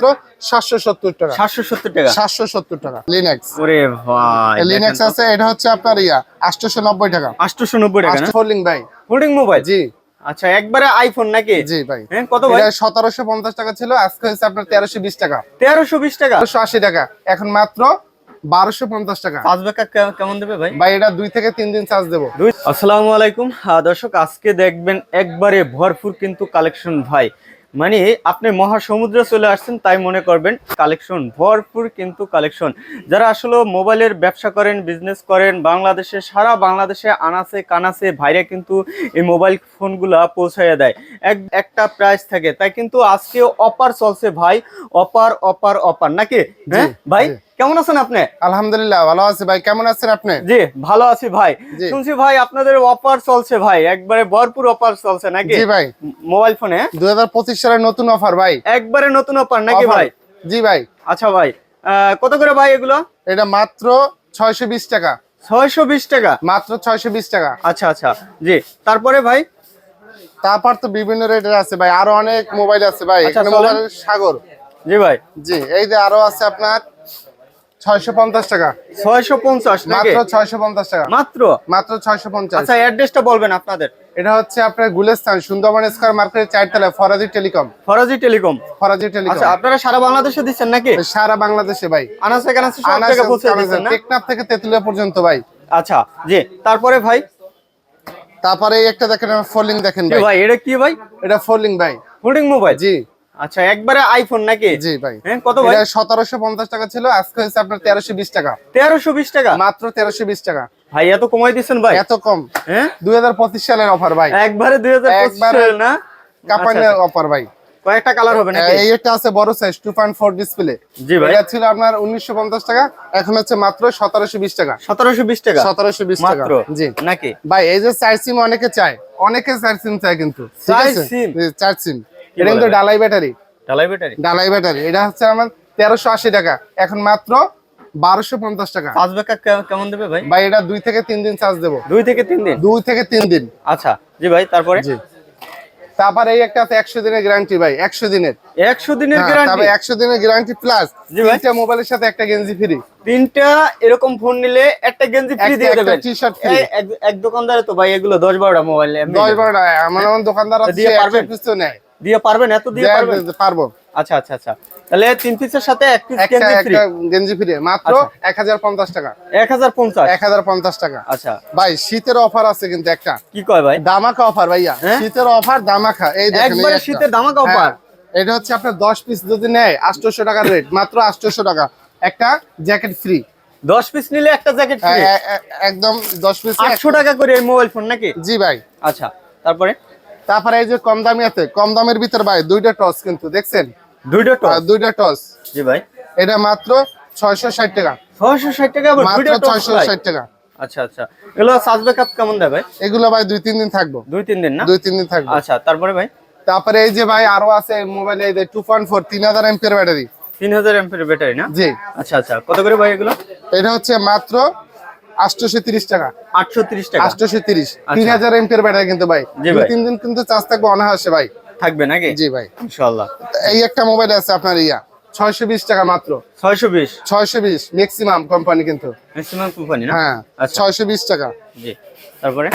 মাত্র সাতশো সত্তর টাকা। সাতশো সত্তর টাকা? সাতশো সত্তর টাকা। লিনাক্স ওরে ভাই লিনাক্স আছে এটা হচ্ছে আপনার ইয়া আটশোশো নব্বই টাকা। আটশোশো নব্বই টাকা ভাই। মোবাইল জি। আচ্ছা একবারে আইফোন নাকি? জি ভাই। হ্যাঁ কত ভাই? এটা সতেরোশো পঞ্চাশ টাকা ছিল আজকে হচ্ছে আপনার তেরোশো বিশ টাকা। তেরোশো বিশ টাকা? তেরোশো আশি টাকা। এখন মাত্র বারোশো পঞ্চাশ টাকা। পাঁচ বেকা কেমন দেবে ভাই? ভাই এটা দুই থেকে তিন দিন চার্জ দেবো। আসসালামু আলাইকুম। আহ, দর্শক আজকে দেখবেন একবারে ভরপুর কিন্তু কালেকশন ভাই। মানে আপনি মহাসমুদ্রে চলে আসছেন তাই মনে করবেন কালেকশন ভরপুর কিন্তু কালেকশন যারা আসলে মোবাইলের ব্যবসা করেন বিজনেস করেন বাংলাদেশে সারা বাংলাদেশে আনাসে কানাসে ভাইরা কিন্তু এই মোবাইল ফোনগুলা পৌঁছাইয়া দেয়। এক একটা প্রাইস থাকে। তাই কিন্তু আজকে অপার চলছে ভাই অপার অপার অপার। নাকি? হ্যাঁ ভাই। কেমন আছেন আপনি? আলহামদুলিল্লাহ ভালো আছি ভাই। কেমন আছেন আপনি? জি ভালো আছি ভাই। শুনছি ভাই আপনাদের অফার চলছে ভাই। একবারে ভরপুর অফার চলছে নাকি? জি ভাই। মোবাইল ফোনে দুই হাজার পঁচিশ সালের নতুন অফার ভাই। একবারে নতুন অফার নাকি ভাই? জি ভাই। আচ্ছা ভাই কত করে ভাই এগুলো? এটা মাত্র ছয়শো বিশ টাকা। ছয়শো বিশ টাকা? মাত্র ছয়শো বিশ টাকা। আচ্ছা আচ্ছা। জি তারপরে ভাই? তারপর তো বিভিন্ন রেটের আছে ভাই। আরও অনেক মোবাইল আছে ভাই। আচ্ছা। মোবাইলের সাগর। জি ভাই। জি এই যে আরও আছে আপনার ছয়শো পঞ্চাশ টাকা। নাকি? মাত্র ছয়শো পঞ্চাশ টাকা। মাত্র? মাত্র আচ্ছা অ্যাড্রেসটা বলবেন আপনাদের। এটা হচ্ছে আপনার গুলেস্তান সুন্দরবন স্কয়ার মার্কেটের চারতলায় Faraji telecom. Faraji telecom. Faraji telecom. আচ্ছা আপনারা সারা বাংলাদেশে দিচ্ছেন নাকি? সারা বাংলাদেশে ভাই। আনাসে কানাসে সব জায়গায় পৌঁছে দিচ্ছেন না? টেকনাফ থেকে তেতুলিয়া পর্যন্ত ভাই। আচ্ছা জি তারপরে ভাই? তারপরে একটা দেখেন ফোল্ডিং দেখেন ভাই। ভাই এটা কি ভাই? এটা ফোল্ডিং ভাই। হোল্ডিং মোবাইল জি। আচ্ছা একবারে আইফোন নাকি? জি ভাই। হ্যাঁ কত ভাই? এটা সতেরোশো পঞ্চাশ টাকা ছিল আজকে হচ্ছে আপনার তেরোশো বিশ টাকা। তেরোশো বিশ টাকা? মাত্র তেরোশো বিশ টাকা। ভাই এত কমাই দিচ্ছেন ভাই? এত কম। হ্যাঁ? দুই হাজার পঁচিশ সালের অফার ভাই। একবারে দুই হাজার একবারে না? কাপানের আচ্ছা, অফার ভাই। কয়েকটা কালার হবে নাকি? এই একটা আছে বড় size two point four display জি ভাই। এটা ছিল আপনার উনিশশো পঞ্চাশ টাকা এখন হচ্ছে মাত্র সতেরোশো বিশ টাকা। সতেরোশো বিশ টাকা? সতেরোশো বিশ টাকা। মাত্র? জি। নাকি? ভাই এই যে চার সিম অনেকে চায় অনেকে চার সিম চায় কিন্তু। চার? জি, চার সিম এটা কিন্তু ডালাই ব্যাটারি। ঢালাই ব্যাটারি? ডালাই ব্যাটারি। এটা হচ্ছে আমার তেরোশো আশি টাকা। এখন মাত্র বারোশো পঞ্চাশ টাকা। পাঁচ বেকা কে- কেমন দেবে ভাই? ভাই এটা দুই থেকে তিন দিন চার্জ দেবো। দুই থেকে তিন দিন? দুই থেকে তিন দিন। আচ্ছা। জি ভাই তারপরে? জি। তারপর এই একটা আছে একশো দিনের গ্যারান্টি ভাই একশো দিনের। একশো দিনের হ্যাঁ, গ্যারান্টি একশো দিনের গ্যারান্টি প্লাস। তিনটা মোবাইলের সাথে একটা গেঞ্জি ফ্রি তিনটা এরকম ফোন নিলে একটা গেঞ্জি ফ্রি দিয়ে দেবেন। T-shirt free। এই, এক- দোকানদারে তো ভাই এগুলো দশ বারোটা মোবাইল দশ বারো আমার এমন এমন দোকানদার আছে পারবেন? পিসও নেয়। দিয়ে পারবেন? এত দিয়ে পারবেন? পারব। আচ্ছা আচ্ছা আচ্ছা। তাহলে তিন পিসের সাথে এক পিস গেঞ্জি ফ্রি গেঞ্জি ফ্রি মাত্র আচ্ছা। এক হাজার পঞ্চাশ টাকা। এক হাজার পঞ্চাশ? এক হাজার পঞ্চাশ টাকা। আচ্ছা। ভাই শীতের অফার আছে কিন্তু একটা। কি কয় ভাই? দামাকা অফার ভাইয়া। হ্যাঁ? শীতের অফার দামাকা। এই দেখেন একবারে শীতের ধামাকা হ্যাঁ, offer? এটা হচ্ছে আপনার দশ পিস যদি নেয় আটশোশো টাকার রেট মাত্র আটশোশো টাকা। একটা জ্যাকেট ফ্রি দশ পিস নিলে একটা জ্যাকেট ফ্রি একদম দশ পিস আটশো টাকা করে মোবাইল ফোন নাকি? জি ভাই। আচ্ছা তারপরে? তারপরে এই যে কম দামি আছে কম দামের ভিতর ভাই দুইটা টস কিন্তু দেখছেন? দুইটা টপ আহ, দুইটা টস। জি ভাই। এটা মাত্র ছয়শো ষাট টাকা। ছয়শো ষাট টাকা আবার মাত্র দুইটা টপ ছয়শো ষাট টাকা। আচ্ছা আচ্ছা। এগুলো সাজ ব্যাকআপ কেমন দেয় ভাই? এগুলো ভাই দুই তিন দিন থাকব। দুই তিন দিন না? দুই তিন দিন থাকব। আচ্ছা তারপরে ভাই? তারপরে এই যে ভাই আরও আছে মোবাইল এই যে টু পয়েন্ট ফোর তিন হাজার এমপিয়ার ব্যাটারি তিন হাজার এমপের ব্যাটারি না? জি। আচ্ছা আচ্ছা। কত করে ভাই এগুলো? এটা হচ্ছে মাত্র আটশোশো তিরিশ টাকা। আটশো তিরিশ টাকা? আটশোশো তিরিশ। আচ্ছা। তিন হাজার এমপিয়ার ব্যাটারি কিন্তু ভাই। তিন দিন কিন্তু চার্জ থাকবে অনাহাসে ভাই। থাকবে নাকি? জি ভাই। ইনশাল্লাহ এই একটা মোবাইল আছে আপনার ইয়া ছয়শো বিশ টাকা মাত্র। ছয়শো বিশ? ছয়শো বিশ ম্যাক্সিমাম কোম্পানি কিন্তু। ম্যাক্সিমাম কোম্পানি হ্যাঁ আচ্ছা। ছয়শো বিশ টাকা। জি। তারপরে?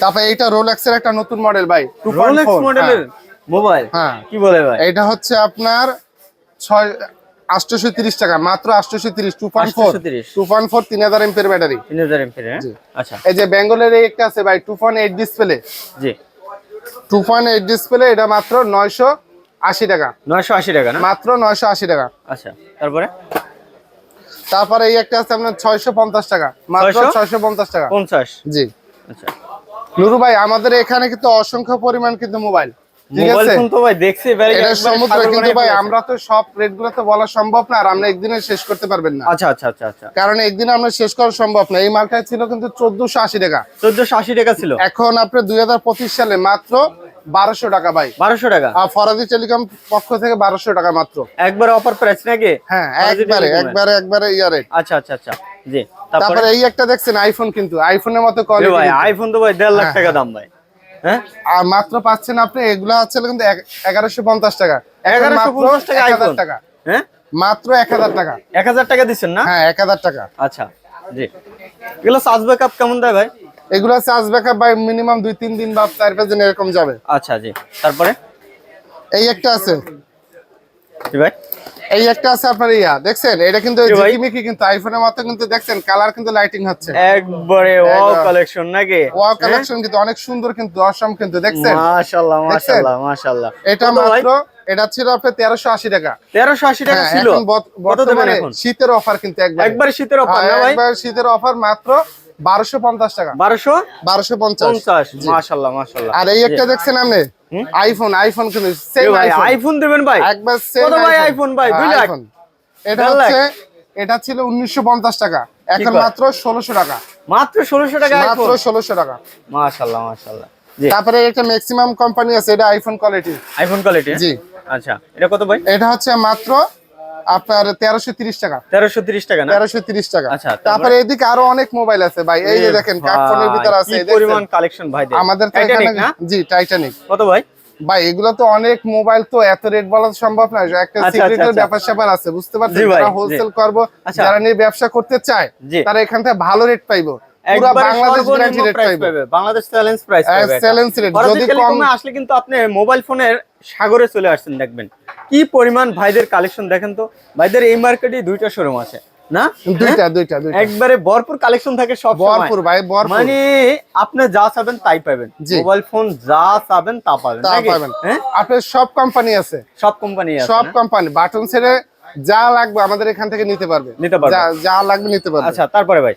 তারপরে এইটা রোলেক্স এর একটা নতুন মডেল ভাই। টু রোলেক্স মডেলের মোবাইল হ্যাঁ। কি বলে ভাই? এটা হচ্ছে আপনার ছয় আটশোশো তিরিশ টাকা মাত্র আটশোশো তিরিশ two point four 830 two point four তিন হাজার এমপিয়ার ব্যাটারি। তিন হাজার এমপের আচ্ছা। এই যে বেঙ্গলের এই একটা আছে ভাই টু পয়েন্ট এইট ডিসপ্লে জি। টু পয়েন্ট এইট ডিসপ্লে এটা মাত্র নয়শো আশি টাকা। নয়শো আশি টাকা না? মাত্র নয়শো আশি টাকা। আচ্ছা তারপরে? তারপরে এই একটা আছে আপনার ছয়শো পঞ্চাশ টাকা। মাত্র ছয়শো পঞ্চাশ টাকা। পঞ্চাশ? জি। আচ্ছা। নুরু ভাই আমাদের এখানে কিন্তু অসংখ্য পরিমাণ কিন্তু মোবাইল। ঠিক আছে। তো ভাই দেখছি এটা সমুদ্র কিন্তু ভাই আমরা তো সব রেটগুলো তো বলা সম্ভব না আর আমরা একদিনে শেষ করতে পারবেন না। আচ্ছা আচ্ছা আচ্ছা আচ্ছা। কারণ একদিনে আমরা শেষ করা সম্ভব না। এই মালটা ছিল কিন্তু চোদ্দশো আশি টাকা। চোদ্দশো আশি টাকা ছিল। এখন আপনার দুই হাজার পঁচিশ সালে মাত্র বারোশো টাকা ভাই। বারোশো টাকা? আর ফরাজি টেলিকম পক্ষ থেকে বারোশো টাকা মাত্র। একবার অফার প্রাইস নাকি? হ্যাঁ একবারে একবারে একবারে ইয়ারে আচ্ছা আচ্ছা আচ্ছা। জি তারপরে? এই একটা দেখছেন আইফোন কিন্তু। আইফোনের মতো কোয়ালিটি আইফোন তো ভাই দেড় লাখ হ্যাঁ, টাকা দাম ভাই। হ্যাঁ? আর মাত্র পাচ্ছেন আপনি এগুলা হচ্ছে কিন্তু এগারোশো পঞ্চাশ টাকা। এগারোশো পঞ্চাশ টাকা 1000 আইফোন টাকা। হ্যাঁ? মাত্র এক হাজার টাকা। এক হাজার টাকা দিচ্ছেন না? হ্যাঁ এক হাজার টাকা। আচ্ছা জি। এগুলো চার্জ ব্যাকআপ কেমন দেয় ভাই? এগুলো চার্জ ব্যাকআপ বাই মিনিমাম দুই তিন দিন বা চার পাঁচ দিন এরকম যাবে। আচ্ছা জি। তারপরে? এই একটা আছে। জি ভাই। এই একটা আছে আপনার ইয়া দেখছেন? এটা কিন্তু জিকিমিকি কিন্তু আইফোনের মতো কিন্তু দেখছেন কালার কিন্তু লাইটিং হচ্ছে। একবারে ও একদম। কালেকশন নাকি? ওয়াও কালেকশন কিন্তু অনেক সুন্দর কিন্তু অসম কিন্তু দেখছেন? মাশাআল্লাহ মাশাআল্লাহ মাশাআল্লাহ এটা মাত্র এটা ছিল আপনার তেরোশো আশি টাকা। 1380 টাকা হ্যাঁ, ছিল? কত দেবেন বর্তমানে এখন? শীতের অফার কিন্তু একবার। একবার শীতের অফার ভাই? একবার শীতের অফার মাত্র বারোশো পঞ্চাশ টাকা। 1250 বারোশো পঞ্চাশ। মাশাআল্লাহ মাশাআল্লাহ আর এই একটা দেখছেন আপনি? আইফোন আইফোন কিন্তু সেম আইফোন আইফোন দেবেন ভাই। একবার সেম কত ভাই আইফোন ভাই? 2 লাখ? এটা হচ্ছে এটা ছিল উনিশশো পঞ্চাশ টাকা। এখন মাত্র ষোলোশো টাকা। মাত্র 1600 টাকা মাত্র আইফোন ষোলোশো টাকা। মাশাআল্লাহ মাশাআল্লাহ তারপরে একটা ম্যাক্সিমাম কোম্পানি আছে এটা আইফোন কোয়ালিটি আইফোন কোয়ালিটি জি। আচ্ছা এটা কত ভাই? এটা হচ্ছে মাত্র আপনার তেরোশো তিরিশ টাকা। 1330 টাকা না? তেরোশো তিরিশ টাকা। আচ্ছা, তারপরে? এদিকে আরও অনেক মোবাইল আছে ভাই। এই যে দেখেন কার্ডফোনের ভিতর আছে এই পরিমাণ কালেকশন ভাই আমাদের জি টাইটানিক কত ভাই? ভাই এগুলো তো অনেক মোবাইল তো এত রেট বলা সম্ভব না। একটা আচ্ছা, সিক্রেটের আচ্ছা। ব্যাপার স্যাপার আছে বুঝতে পারছেন? যারা হোলসেল করব আচ্ছা। যারা নিয়ে ব্যবসা করতে চায় তারা এখান থেকে ভালো রেট পাইবো। বাংলাদেশ চ্যালেঞ্জ প্রাইস হ্যাঁ, যদি কম- আসলে কিন্তু আপনি মোবাইল ফোনের সাগরে চলে আসছেন দেখবেন। কি পরিমাণ ভাইদের কালেকশন দেখেন তো। ভাইদের এই মার্কেটে দুইটা শোরুম আছে না? দুইটা দুইটা দুইটা। একবারে ভরপুর কালেকশন থাকে সব ভরপুর ভাই ভরপুর। মানে আপনি যা চাবেন তাই পাবেন। মোবাইল ফোন যা চাবেন তা পাবেন তা পাবেন। হ্যাঁ? আপনার সব কোম্পানি আছে। সব কোম্পানি আছে সব কোম্পানি বাটন ছেড়ে যা লাগবে আমাদের এখান থেকে নিতে পারবে। নিতে পারবে। যা- লাগবে নিতে পারবে। আচ্ছা তারপরে ভাই?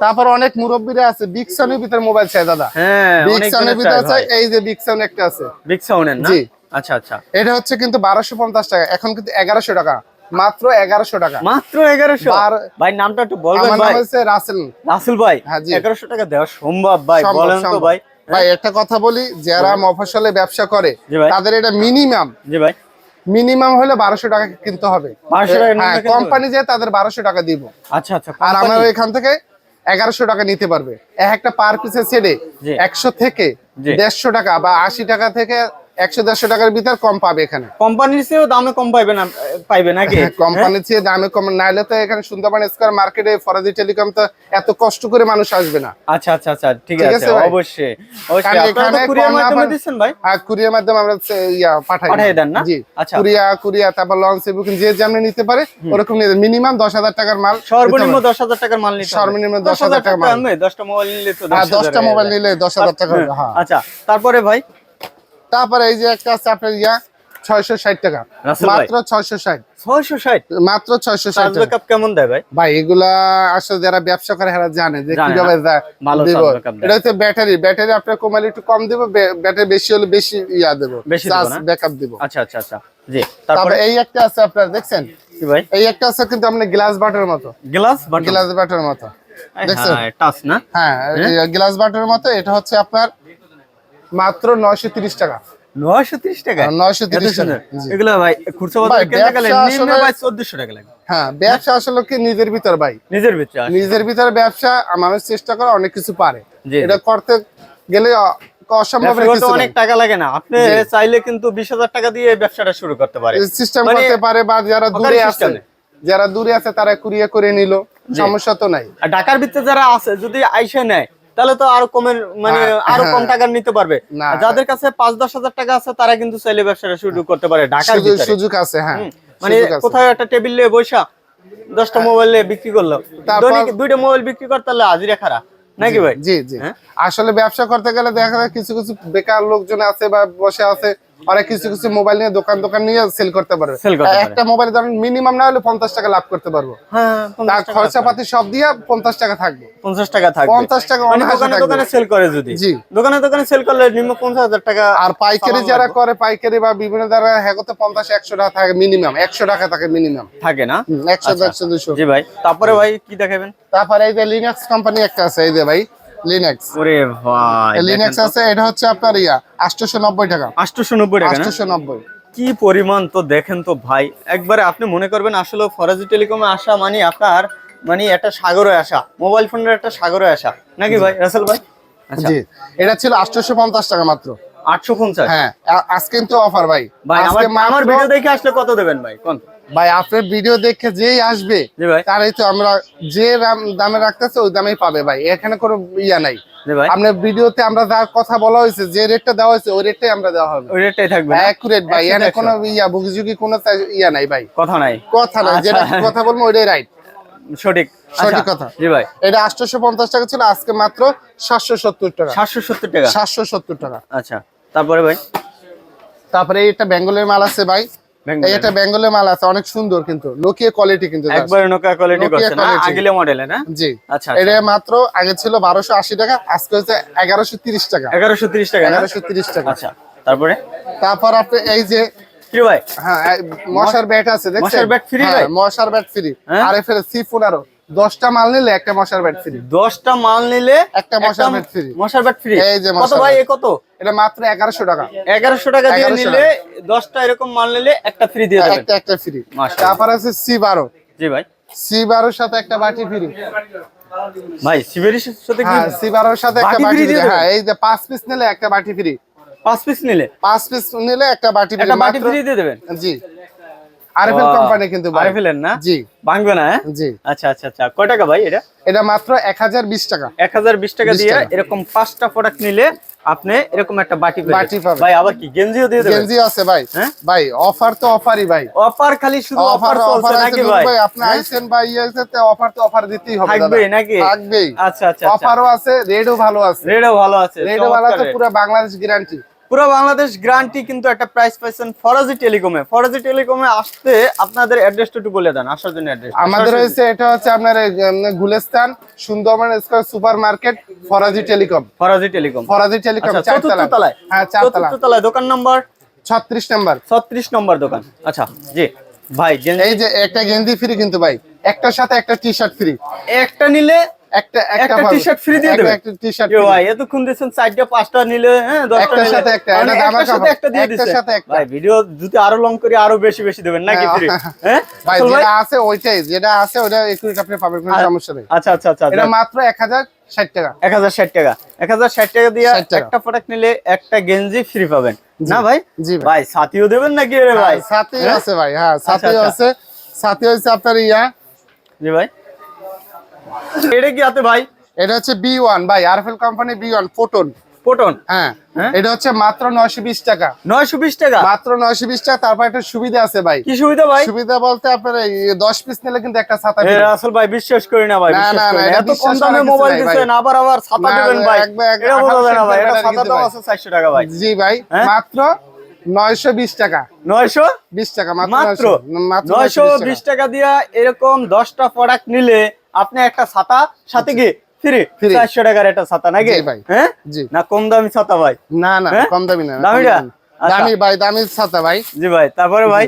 তারপর অনেক মুরব্বীরা আছে বিগ সাউন্ডের ভিতরে মোবাইল চাই দাদা। হ্যাঁ বিগ সাউন্ডের ভিতরে আছে এই যে বিগ সাউন্ড একটা আছে। বিগ সাউন্ডের না? জি। আচ্ছা আচ্ছা। এটা হচ্ছে কিন্তু বারোশো পঞ্চাশ টাকা এখন কিন্তু এগারোশো টাকা মাত্র এগারোশো টাকা। মাত্র এগারোশো? বার- ভাই নামটা একটু বলবেন ভাই আমার নাম হচ্ছে রাসেল। রাসেল ভাই হ্যাঁ, জি। এগারোশো টাকা দেওয়া সম্ভব ভাই বলেন তো ভাই। ভাই একটা কথা বলি যারা মফসলে ব্যবসা করে। তাদের এটা মিনিমাম জি ভাই। মিনিমাম হলে বারোশো টাকা কিনতে হবে। 1200 টাকা নিম্ন হ্যাঁ? কোম্পানি যে তাদের বারোশো টাকা দিব। আচ্ছা আচ্ছা আর আমরা এখান থেকে এগারোশো টাকা নিতে পারবে। এক একটা পার পিসে ছেড়ে একশো থেকে দেড়শো টাকা বা আশি টাকা থেকে একশো দেড়শো টাকার ভিতর কম পাবে এখানে। কোম্পানির চেয়েও দামে কম পাইবে না পাইবে নাকি? কোম্পানির চেয়ে দামে কম নাইলে তো এখানে সুন্দরবন স্কোয়ার মার্কেটে ফরাজি টেলিকম তো এত কষ্ট করে মানুষ আসবে না। আচ্ছা আচ্ছা আচ্ছা ঠিক আছে? অবশ্যই অবশ্যই কারণ আপনারা তো এখানে কুরিয়ার মাধ্যমে দিচ্ছেন ভাই? আর কুরিয়ার মাধ্যমে আমরা ইয়া পাঠাই। পাঠাই দেন না? জি আচ্ছা। কুরিয়া কুরিয়া তারপর লঞ্চ বুকিং যে যেমন নিতে পারে ওরকম নিতে মিনিমাম দশ হাজার টাকার মাল সর্বনিম্ন নিতে হবে। দশ হাজার টাকার মাল নিতে সর্বনিম্ন 10,000 10,000 টাকার মাল। আমি দশটা মোবাইল নিলে তো 10,000 মোবাইল নিলে দশ হাজার টাকা হ্যাঁ। আচ্ছা তারপরে ভাই? তারপরে এই যে একটা আছে আপনার ইয়া ছয়শো ষাট টাকা। মাত্র ছয়শো ষাট। ছয়শো ষাট? মাত্র ছয়শো ষাট কেমন দেয় ভাই? ভাই এগুলা আসলে যারা ব্যবসা করে এরা জানে যে কীভাবে? দিব। এটা হচ্ছে ব্যাটারি। ব্যাটারি আপনার কমালে একটু কম দিব ব্যাটারি বেশি হলে বেশি ইয়া দেবো। চার্জ? ব্যাকআপ দিব। আচ্ছা আচ্ছা আচ্ছা। জি তারপরে তারপরে? এই একটা আছে আপনার দেখছেন? ভাই? এই একটা আছে কিন্তু আপনার গ্লাস বাটার মতো। গ্লাস গ্লাস বাটার মতো। দেখছেন? টাচ না? হ্যাঁ গ্লাস বাটার মতো। এটা হচ্ছে আপনার মাত্র নয়শো তিরিশ টাকা। নয়শো তিরিশ টাকা? টাকা। এগুলো ভাই খুচরা বাজারে কিনতে গেলে ব্যবসা ভাই চোদ্দশো টাকা লাগে। হ্যাঁ ব্যবসা আসলে কি নিজের ভিতর ভাই? নিজের ভিতরে আসে। নিজের ভিতরে ব্যবসা মানুষ চেষ্টা করে অনেক কিছু পারে। এটা করতে গেলে অসম্ভব অনেক টাকা লাগে না। আপনি চাইলে কিন্তু বিশ হাজার টাকা দিয়ে ব্যবসাটা শুরু করতে পারে সিস্টেম মানে করতে পারে বা যারা দূরে আছে। যারা দূরে আছে তারা কুরিয়ে করে নিল। সমস্যা তো নাই। আর ঢাকার ভিতরে যারা আছে যদি আইসা নেয় তাহলে তো আরও কমের মানে হ্যাঁ, আরও কম হ্যাঁ। টাকার নিতে পারবে। যাদের কাছে পাঁচ দশ হাজার টাকা আছে তারা কিন্তু চাইলে ব্যবসাটা শুরু করতে পারে ঢাকার সুযোগ আছে হ্যাঁ। মানে কোথাও একটা টেবিল নিয়ে বৈশা দশটা মোবাইল নিয়ে বিক্রি করল। দুইটা মোবাইল বিক্রি কর তাহলে হাজিরা খারাপ নাকি ভাই? জি জি। হ্যাঁ? আসলে ব্যবসা করতে গেলে দেখা যায় কিছু কিছু বেকার লোকজন আছে বা বসে আছে ওরা কিছু কিছু মোবাইল নিয়ে দোকান দোকান নিয়ে সেল করতে পারবে। একটা মোবাইল ধরেন মিনিমাম না হলে পঞ্চাশ টাকা লাভ করতে পারব। হ্যাঁ তার খরচাপাতি সব দিয়ে পঞ্চাশ টাকা থাকবে। পঞ্চাশ টাকা থাকবে। পঞ্চাশ টাকা মানে দোকানে দোকানে সেল করে যদি। জি। দোকানে দোকানে সেল করলে নিম্ন পঞ্চাশ হাজার টাকা আর পাইকারি যারা করে পাইকারি বা বিভিন্ন যারা হ্যাঁ পঞ্চাশ একশো টাকা থাকে মিনিমাম একশো টাকা থাকে মিনিমাম থাকে না? একশো আচ্ছা। দুশো। জি ভাই। তারপরে ভাই কি দেখাবেন? তারপরে এই যে লিনাক্স কোম্পানি একটা আছে এই যে ভাই। লিনাক্স ওরে ভাই লিনাক্স আছে এটা হচ্ছে আপনার ইয়া আটশোশো নব্বই টাকা। আটশোশো নব্বই টাকা না? আটশোশো নব্বই কি পরিমাণ তো দেখেন তো ভাই। একবারে আপনি মনে করবেন আসলে ফরাজি টেলিকমে আসা মানে আপনার মানে একটা সাগরে আসা মোবাইল ফোনের একটা সাগরে আসা। নাকি ভাই রাসেল ভাই? আচ্ছা। জি এটা ছিল আটশোশো পঞ্চাশ টাকা মাত্র। আটশো পঞ্চাশ হ্যাঁ আজকে কিন্তু অফার ভাই। ভাই আমার ভিডিও দেখে আসলে কত দেবেন ভাই? কোন? ভাই আপনার ভিডিও দেখে যেই আসবে তারই তো আমরা যে দাম- রাখতেছে ওই দামেই পাবে ভাই। এখানে কোনো ইয়া নাই। আপনার ভিডিওতে আমরা যা কথা বলা হয়েছে যে রেটটা দেওয়া হয়েছে ওই রেটটাই আমরা দেওয়া হবে। ওই রেটটাই থাকবে অ্যাকুরেট ভাই এখানে। কোনো ইয়া বুকিঝুকি কোনো ইয়া নাই ভাই। কথা নাই। কথা নাই আচ্ছা। যেটা কথা বলব ওইটাই রাইট সঠিক। সঠিক আচ্ছা, কথা। জি ভাই। এটা আটশোশো পঞ্চাশ টাকা ছিল আজকে মাত্র সাতশো সত্তর টাকা। সাতশো সত্তর টাকা? সাতশো সত্তর টাকা। আচ্ছা। তারপরে ভাই? তারপরে এটা বেঙ্গলের মাল আছে ভাই। এটা বেঙ্গলের মাল আছে অনেক সুন্দর কিন্তু। নোকিয়া কোয়ালিটি কিন্তু একবারে নোকা কোয়ালিটি করছে না? আগিলে মডেলে না? জি। আচ্ছা এটা মাত্র আগে ছিল বারোশো আশি টাকা আজকে হচ্ছে এগারোশো তিরিশ টাকা। এগারোশো তিরিশ টাকা না? এগারোশো তিরিশ টাকা। আচ্ছা তারপরে? তারপর আপনি এই যে ভাই? হ্যাঁ মশার ব্যাট আছে দেখছেন? মশার bat free হ্যাঁ, ভাই? মশার ব্যাট ফ্রি হ্যাঁ? আর এফ সি পনেরো দশটা মাল নিলে একটা মশার ব্যাট ফ্রি দশটা মাল নিলে একটা মশার ব্যাট free। মশার ব্যাট ফ্রি এই যে কত ভাই এ কত? এটা মাত্র এগারোশো টাকা। এগারোশো টাকা দিয়ে নিলে দশটা এরকম মাল নিলে একটা ফ্রি দিয়ে একটা একটা ফ্রি তারপর আছে সি বারো। জি ভাই। সি বারোর সাথে একটা বাটি ফ্রি ভাই সাথে হ্যাঁ সি বারোর সাথে একটা বাটি বাটি ফ্রি হ্যাঁ এই যে পাঁচ পিস নিলে একটা বাটি ফ্রি পাঁচ পিস নিলে? পাঁচ পিস নিলে একটা বাটি ফ্রি একটা বাটি ফ্রি দিয়ে দেবেন? জি। আরএফএল কোম্পানি কিন্তু। আরএফএল না? জি। ভাঙবে না হ্যাঁ? জি। আচ্ছা আচ্ছা আচ্ছা। কয় টাকা ভাই এটা? এটা মাত্র এক হাজার বিশ টাকা। এক হাজার বিশ টাকা দিয়ে এরকম পাঁচটা প্রোডাক্ট নিলে আপনি এরকম একটা বাটি বাটি পাবেন। ভাই আবার কি গেঞ্জিও দিয়ে দেবেন? গেঞ্জি আছে ভাই। হ্যাঁ? ভাই অফার তো অফারই ভাই। অফার খালি শুধু অফার চলছে নাকি ভাই? ভাই আপনি হ্যাঁ? আইছেন ভাই ইয়েতে অফার তো অফার দিতেই হবে থাকবেই দাদা। নাকি? থাকবেই। আচ্ছা আচ্ছা আচ্ছা। অফারও আছে রেটও ভালো আছে। রেটও ভালো আছে রেটও ভালো আছে পুরো বাংলাদেশ গ্যারান্টি পুরো বাংলাদেশ গ্যারান্টি কিন্তু একটা প্রাইস পাইছেন ফরাজি টেলিকমে ফরাজি টেলিকমে আসতে আপনাদের অ্যাড্রেসটা একটু বলে দেন আসার জন্য অ্যাড্রেস আমাদের হয়েছে এটা হচ্ছে আপনার Gulistan Sundarban square super market Faraji telecom Faraji telecom Faraji telecom চতুর্থ তলায়। হ্যাঁ চতুর্থ তলায় দোকান নাম্বার ছত্রিশ নাম্বার ছত্রিশ নম্বর দোকান। আচ্ছা জি। ভাই এই যে একটা গেঞ্জি ফ্রি কিন্তু ভাই। একটার সাথে একটা টি শার্ট ফ্রি একটা নিলে একটা একটা পাবেন। t-shirt দিয়ে দেবে? একটা টি শার্ট এ ভাই এতক্ষণ দিচ্ছেন চারটা পাঁচটা নিলে হ্যাঁ দশটা সাথে একটা, এটা দামের সাথে একটা দিয়ে একটার সাথে একটা। ভাই ভিডিও যদি আরও লং করে আরও বেশি বেশি দেবেন নাকি হ্যাঁ, ফ্রি হ্যাঁ? ভাই যেটা আছে ওইটাই যেটা আছে ওটা একটু আপনি পাবেন কোনো সমস্যা নেই। আচ্ছা আচ্ছা আচ্ছা এটা মাত্র এক হাজার ষাট টাকা। এক হাজার ষাট টাকা। এক হাজার ষাট টাকা দিয়ে একটা প্রোডাক্ট নিলে একটা গেঞ্জি ফ্রি পাবেন। না ভাই? জি ভাই। ভাই সাথীও দেবেন নাকি রে ভাই? হ্যাঁ, হ্যাঁ? আছে ভাই হ্যাঁ সাথেই আচ্ছা। আছে। সাথে হচ্ছে আপনার ইয়া। জি ভাই। এটা কি হাতে ভাই? এটা হচ্ছে বি ওয়ান ভাই আরএফএল কোম্পানি বি ওয়ান ফোটন পটন হ্যাঁ? এটা হচ্ছে মাত্র নয়শো বিশ টাকা। নয়শো বিশ টাকা? মাত্র নয়শো বিশ টাকা তারপর একটা সুবিধা আছে ভাই। কি সুবিধা ভাই? সুবিধা বলতে আপনার দশ পিস নিলে কিন্তু একটা ছাতা আসল ভাই বিশ্বাস করি না ভাই না, না, না। এত কম দামে মোবাইল। দিচ্ছেন আবার আবার ছাতা দেবেন ভাই। এটা বোঝা যায় না ভাই এটা ছাতার দাম আছে চারশো টাকা ভাই। জি ভাই হ্যাঁ? মাত্র নয়শো বিশ টাকা। নয়শো? বিশ টাকা মাত্র মাত্র? 900 মাত্র নয়শো বিশ টাকা। দিয়া এরকম দশটা প্রোডাক্ট নিলে আপনি একটা ছাতা সাথে কি ফ্রি। Free। চারশো টাকার একটা ছাতা নাকি? ভাই। হ্যাঁ? না কম দামি ছাতা ভাই। না না হ্যাঁ? কম দামি না দামিটা? দামি। আচ্ছা। ভাই দামি ছাতা ভাই। জি ভাই তারপরে ভাই?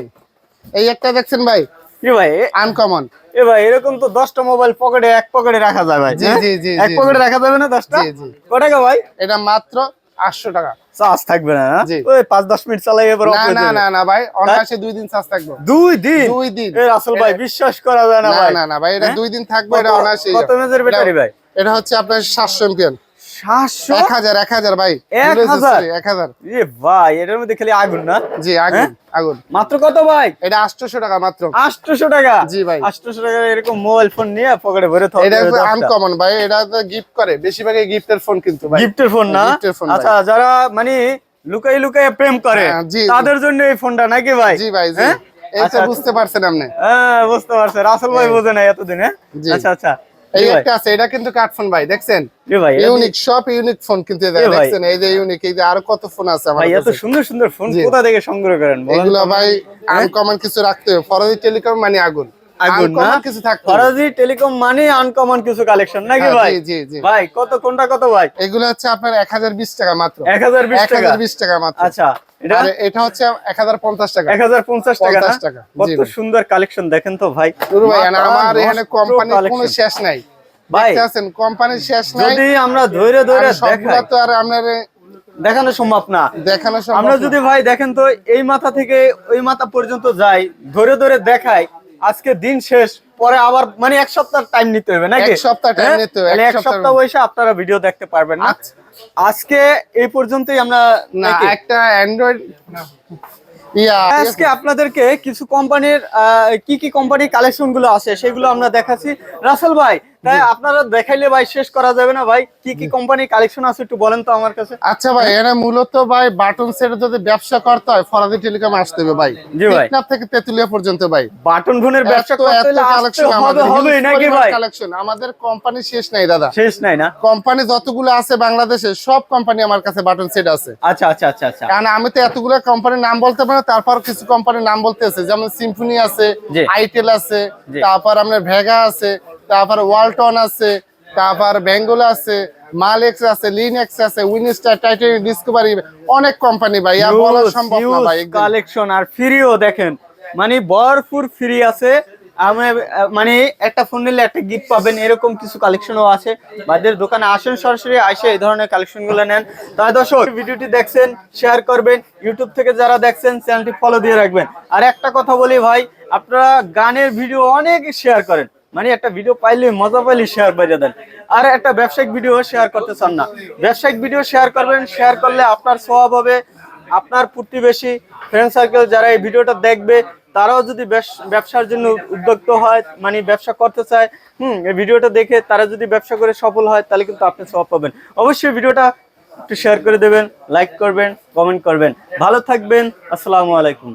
এই একটা দেখছেন ভাই? কি ভাই? আনকমন এ ভাই এরকম তো দশটা মোবাইল পকেটে এক পকেটে রাখা যায় ভাই হ্যাঁ? এক পকেটে রাখা যাবে না দশটা? ভাই? এটা মাত্র 800 টাকা। চার্জ থাকবে না হ্যাঁ? ওই 5 10 মিনিট চালাই পরে না না না না ভাই হ্যাঁ? অনায়াসে দুই দিন চার্জ থাকবে। দুই দিন? দুই দিন। এ রাসেল ভাই বিশ্বাস করা যায় না ভাই। না না ভাই এটা হ্যাঁ? দুই দিন থাকবে এটা অনায়াসে কত মেজের ব্যাটারি ভাই? এটা হচ্ছে আপনার 700 এমপিয়ার ভাই। এ ভাই এটার মধ্যে খালি আগুন না? হ্যাঁ? আগুন মাত্র কত ভাই? এটা টাকা মাত্র। 800 টাকা? গিফট করে। বেশিরভাগই গিফটের ফোন কিন্তু ফোন না? আচ্ছা যারা মানে লুকাই লুকাই প্রেম করে তাদের জন্য এই ফোনটা নাকি ভাই? জি ভাই হ্যাঁ? আচ্ছা, আচ্ছা। বুঝতে পারছেন আপনি। হ্যাঁ বুঝতে পারছেন। রাসেল ভাই বোঝে না এতদিনে। আচ্ছা আচ্ছা। এই একটা আছে এটা কিন্তু কাঠ ফোন ভাই দেখছেন? ইউনিক সব ইউনিক ফোন কিন্তু। দেখছেন এই যে ইউনিক এই যে আরও কত ফোন আছে আমার ভাই এত সুন্দর সুন্দর ফোন কোথা থেকে সংগ্রহ করেন এগুলো? ভাই আনকমন কিছু রাখতে হবে। ফরাজি টেলিকম মানে আগুন। আগুন না? কিছু থাকতে ফরাজি টেলিকম মানে আনকমন কিছু কালেকশন নাকি হ্যাঁ, ভাই? জি জি ভাই কত কোনটা কত ভাই? এগুলো হচ্ছে আপনার এক হাজার বিশ টাকা মাত্র। টাকা? হাজার বিশ টাকা মাত্র। আচ্ছা এটা? এটা হচ্ছে টাকা। এক হাজার পঞ্চাশ টাকা না? 50 টাকা, জি কত সুন্দর কালেকশন দেখেন তো ভাই। ভাই আমার এখানে নষ্ট কোম্পানির কোনো শেষ নাই। ভাই আছেন কোম্পানির শেষ নাই। যদি আমরা ধরে ধরে দেখাই। তো আর আপনার দেখানো সম্ভব না। দেখানো সম্ভব আমরা যদি ভাই দেখেন তো এই মাথা থেকে ওই মাথা পর্যন্ত যাই ধরে ধরে দেখাই আজকে দিন শেষ পরে আবার মানে এক সপ্তাহ টাইম নিতে হবে নাকি? এক সপ্তাহ time হ্যাঁ? নিতে হবে, এক সপ্তাহ- বসে আপনারা ভিডিও দেখতে পারবেন না। আচ্ছা, আজকে এই পর্যন্তই আমরা না একটা অ্যান্ড্রয়েড আজকে আপনাদেরকে কিছু কোম্পানির কি কি কোম্পানির কালেকশনগুলো আছে সেগুলো আমরা দেখাচ্ছি। রাসেল ভাই তাই আপনারা দেখাইলে ভাই শেষ করা যাবে না ভাই? কি কি কোম্পানির কালেকশন আছে একটু বলেন তো আমার কাছে। আচ্ছা ভাই এরা মূলত ভাই বাটন সেট যদি ব্যবসা করতে হয় ফরাদি টেলিকম আসতে হবে ভাই। টেকনাফ থেকে তেতুলিয়া পর্যন্ত ভাই। বাটন ফোনের ব্যবসা করতে হলে কালেকশন আমাদের। হবে নাকি ভাই? কালেকশন আমাদের কোম্পানি শেষ নাই দাদা। শেষ নাই না? কোম্পানি যতগুলো আছে বাংলাদেশে সব কোম্পানি আমার কাছে বাটন সেট আছে। আচ্ছা আচ্ছা আচ্ছা আচ্ছা। কারণ আমি তো এতগুলো কোম্পানির নাম বলতে পারি তারপর কিছু কোম্পানির নাম বলতে আছে। যেমন সিম্ফনি আছে আইটেল আছে তারপর আপনার ভেগা আছে তারপর ওয়ালটন আছে তারপর বেঙ্গল আছে মালেক্স আছে লিনেক্স আছে উইনস্টার টাইটানিক ডিসকভারি অনেক কোম্পানি ভাই আর বলা সম্ভব না ভাই কালেকশন আর ফ্রিও দেখেন। মানে ভরপুর ফ্রি আছে। আমি মানে একটা ফোন নিলে একটা গিফট পাবেন এরকম কিছু কালেকশনও আছে। ভাইদের দোকানে আসেন সরাসরি আসে এই ধরনের কালেকশনগুলো নেন তাই দর্শক ভিডিওটি দেখছেন শেয়ার করবেন। ইউটিউব থেকে যারা দেখছেন চ্যানেলটি ফলো দিয়ে রাখবেন। আর একটা কথা বলি ভাই আপনারা গানের ভিডিও অনেক শেয়ার করেন। মানে একটা ভিডিও পাইলে মজা পাইলে শেয়ার বাজিয়ে দেন। আর একটা ব্যবসায়িক ভিডিও শেয়ার করতে চান না। ব্যবসায়িক ভিডিও শেয়ার করবেন শেয়ার করলে আপনার স্বভাব হবে, আপনার প্রতিবেশী ফ্রেন্ড সার্কেল যারা এই ভিডিওটা দেখবে, তারাও যদি ব্যবসার জন্য উদ্যোক্ত হয় মানে ব্যবসা করতে চায়, হুম, এই ভিডিওটা দেখে তারা যদি ব্যবসা করে সফল হয়, তাহলে কিন্তু আপনি স্বভাব পাবেন। অবশ্যই ভিডিওটা একটু শেয়ার করে দেবেন লাইক করবেন কমেন্ট করবেন। ভালো থাকবেন, আসসালামু আলাইকুম।